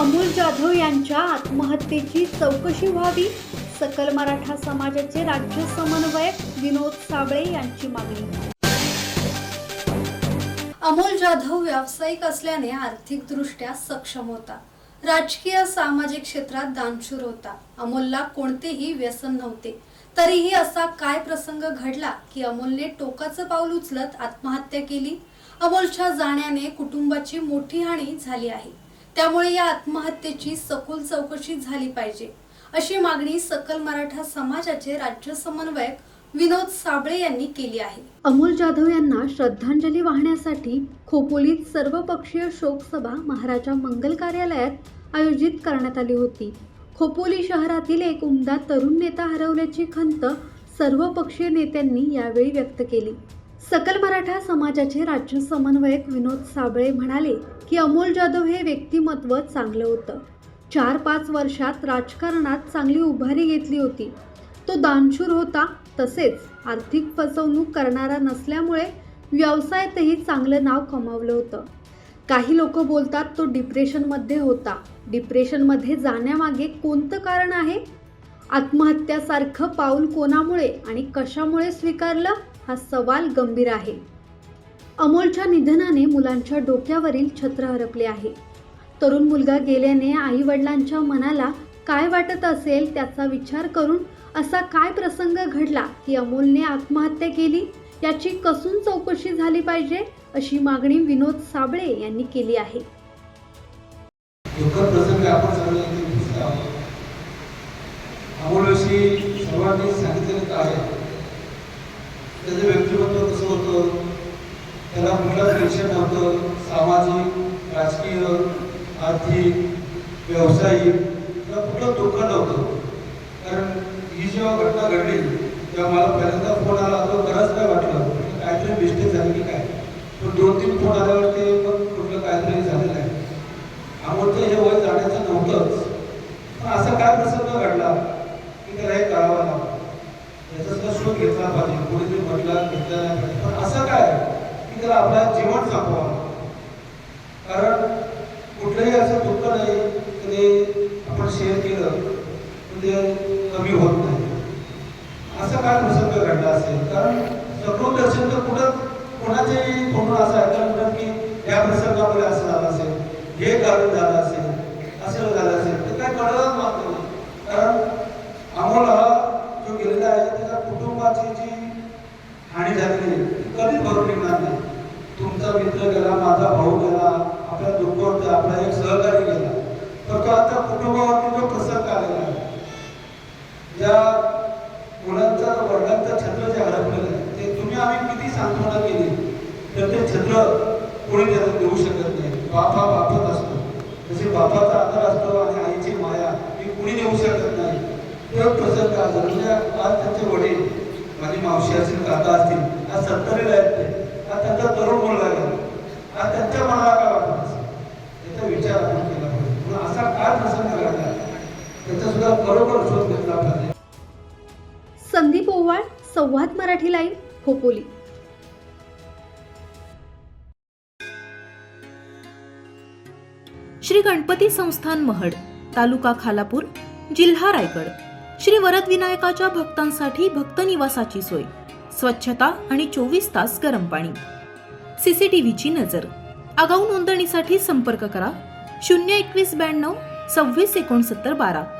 अमोल जाधव यांच्या आत्महत्येची चौकशी व्हावी सकल मराठा समाजाचे राज्य समन्वयक विनोद साबळे यांची मागणी. अमोल जाधव व्यावसायिक असल्याने आर्थिकदृष्ट्या सक्षम होता. राजकीय सामाजिक क्षेत्रात दानशूर होता. अमोलला कोणतेही व्यसन नव्हते. तरीही असा काय प्रसंग घडला की अमोलने टोकाचं पाऊल उचलत आत्महत्या केली? अमोलच्या जाण्याने कुटुंबाची मोठी हानी झाली आहे. त्यामुळे या आत्महत्येची सखोल चौकशी झाली पाहिजे. अशी मागणी सकल मराठा समाजाचे राज्य समन्वयक विनोद साबळे यांनी केली आहे. अमोल जाधव यांना श्रद्धांजली वाहण्यासाठी खोपोलीत सर्वपक्षीय शोकसभा महाराजा मंगल कार्यालयात आयोजित करण्यात आली होती. खोपोली शहरातील एक उमदा तरुण नेता हरवल्याची खंत सर्वपक्षीय नेत्यांनी यावेळी व्यक्त केली. सकल मराठा समाजाचे राज्य समन्वयक विनोद साबळे म्हणाले की अमोल जाधव हे व्यक्तिमत्व चांगलं होतं. चार पाच वर्षात राजकारणात चांगली उभारी घेतली होती. तो दानशूर होता तसेच आर्थिक फसवणूक करणारा नसल्यामुळे व्यवसायातही चांगलं नाव कमावलं होतं. काही लोक बोलतात तो डिप्रेशनमध्ये होता. डिप्रेशनमध्ये जाण्यामागे कोणतं कारण आहे? आत्महत्यासारखं पाऊल कोणामुळे आणि कशामुळे स्वीकारलं? हा सवाल गंभीर आहे. अमोलच्या निधनाने मुलांच्या डोक्यावरील छत्र हरपले आहे. तरुण मुलगा गेल्याने आई वडिलांच्या मनाला काय वाटत असेल त्याचा विचार करून असा काय प्रसंग घडला की अमोलने आत्महत्या केली? याची कसून चौकशी झाली पाहिजे? अशी मागणी विनोद साबळे यांनी केली आहे. आपण त्याचं व्यक्तिमत्व कसं होतं? त्याला कुठलं टेन्शन नव्हतं? सामाजिक राजकीय आर्थिक व्यावसायिक त्याला कुठलं दुःख नव्हतं? कारण ही जेव्हा घटना घडली तेव्हा मला पहिल्यांदा फोन आला तो बराच काय वाटलं? काहीतरी मिस्टेक झाली की काय? पण दोन तीन फोन आल्यावरती मग कुठलं काहीतरी झालेलं आहे. आम्हाला हे वय जाण्याचं नव्हतंच. पण असा काय प्रसंग घडला की त्याला हे करावं लागलं याचा सुद्धा शोध घेतला पाहिजे कोणीतरी म्हटलं घेतला नाही पाहिजे पण असं काय? की त्याला आपला जीवन संपवावं कारण कुठलंही असं दुःख नाही ते आपण शेअर केलं तर ते कमी होत नाही. असं काय प्रसंग घडला असेल? कारण सगळं दर्शन तर कुठं कोणाच्याही तोंडून असं ऐकलं मिळत की या प्रसंगामुळे असं झालं असेल? हे कारण झालं असेल असं झालं असेल ते काय कळलं मात्र नाही कारण अमोल हा जो गेलेला आहे त्याच्या कुटुंबाची जी हानी झालेली आहे, ती कधीच भरून निघणार नाही माझा मित्र गेला माझा भाऊ गेला आपल्या दुःख आपला एक सहकारी गेला. तर तो आता कुटुंबावरती जो प्रसंग आलेला आहे या मुलांचा वडिलांचं छत्र जे हरपलेलं आहे ते तुम्ही आम्ही किती सांत्वना केली तर ते छत्र कोणी त्याला देऊ शकत नाही. बापा बापत असतो. जसे बापाचा आदर असतो आणि आईची माया ही कुणी देऊ शकत नाही. तो प्रसंग आज म्हणजे आज त्यांचे वडील माझी मावशी असतील काका असतील आज सत्तरीला आहेत ते आज त्यांचा तरुण मुलगा गेला आज त्यांच्या मनाला काय वाटत असेल याचा विचार आपण केला पाहिजे म्हणून असा काय प्रसंग घडला शोध घेतला पाहिजे. संदीप ओवाळ संवाद मराठी लाईव्ह खोपोली. श्री गणपती संस्थान महड तालुका खालापूर जिल्हा रायगड. श्री वरद विनायकाच्या भक्तांसाठी भक्त निवासाची सोय. स्वच्छता आणि चोवीस तास गरम पाणी. सीसीटीव्हीची नजर. आगाऊ नोंदणीसाठी संपर्क करा. शून्य एकवीस ब्याण्णव सव्वीस एकोणसत्तर बारा.